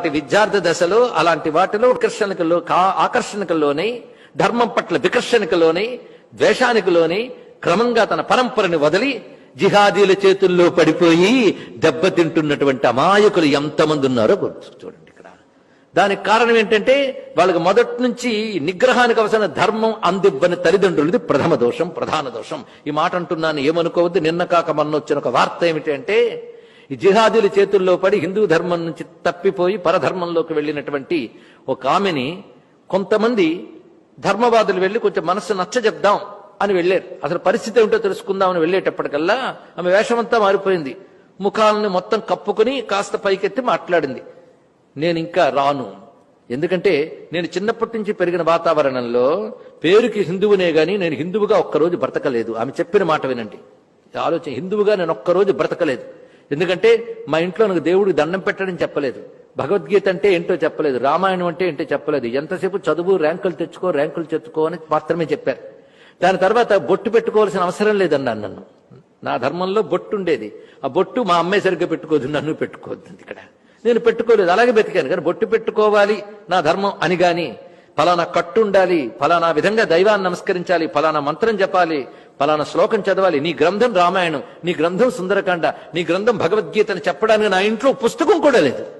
అలాంటి విద్యార్థి దశలో అలాంటి వాటిలో వికర్షణకలో కా- ధర్మం పట్ల వికర్షణకలోనే ద్వేషానికిలోని క్రమంగా తన పరంపరని వదిలి జిహాదీల చేతుల్లో పడిపోయి దెబ్బతింటున్నటువంటి అమాయకులు ఎంతమంది ఉన్నారో చూడండి ఇక్కడ. దానికి కారణం ఏంటంటే వాళ్ళకి మొదటి నుంచి నిగ్రహానికి అవసరమైన ధర్మం అందివ్వని తల్లిదండ్రులది ప్రథమ దోషం ప్రధాన దోషం. ఈ మాట అంటున్నాను ఏమనుకోవద్దు. నిన్న కాక మొన్న వచ్చిన ఒక వార్త ఏమిటంటే ఈ జిహాదుల చేతుల్లో పడి హిందూ ధర్మం నుంచి తప్పిపోయి పరధర్మంలోకి వెళ్ళినటువంటి ఒక ఆమెని కొంతమంది ధర్మవాదులు వెళ్ళి కొంచెం మనసు నచ్చజెప్దాం అని వెళ్ళారు. అసలు పరిస్థితి ఏమిటో తెలుసుకుందామని వెళ్ళేటప్పటికల్లా ఆమె వేషమంతా మారిపోయింది. ముఖాలను మొత్తం కప్పుకుని కాస్త పైకెత్తి మాట్లాడింది. నేను ఇంకా రాను. ఎందుకంటే నేను చిన్నప్పటి నుంచి పెరిగిన వాతావరణంలో పేరుకి హిందువునే గాని నేను హిందువుగా ఒక్కరోజు బ్రతకలేదు. ఆమె చెప్పిన మాట వినండి. ఆలోచన హిందువుగా నేను ఒక్కరోజు బ్రతకలేదు. ఎందుకంటే మా ఇంట్లో నాకు దేవుడికి దండం పెట్టడం చెప్పలేదు. భగవద్గీత అంటే ఏంటో చెప్పలేదు. రామాయణం అంటే ఏంటో చెప్పలేదు. ఎంతసేపు చదువు ర్యాంకులు తెచ్చుకో ర్యాంకులు తెచ్చుకో అని మాత్రమే చెప్పారు. దాని తర్వాత బొట్టు పెట్టుకోవాల్సిన అవసరం లేదన్నాను నన్ను. నా ధర్మంలో బొట్టు ఉండేది. ఆ బొట్టు మా అమ్మాయి సరిగ్గా పెట్టుకోదు నన్ను పెట్టుకోవద్దు ఇక్కడ. నేను పెట్టుకోలేదు అలాగే బతికాను. కానీ బొట్టు పెట్టుకోవాలి నా ధర్మం అని గాని ఫలానా కట్టు ఉండాలి ఫలానా విధంగా దైవాన్ని నమస్కరించాలి ఫలానా మంత్రం చెప్పాలి పలానా శ్లోకం చదవాలి. నీ గ్రంథం రామాయణం నీ గ్రంథం సుందరకాండ నీ గ్రంథం భగవద్గీతను చెప్పడానికి నా ఇంట్లో పుస్తకం కూడా లేదు.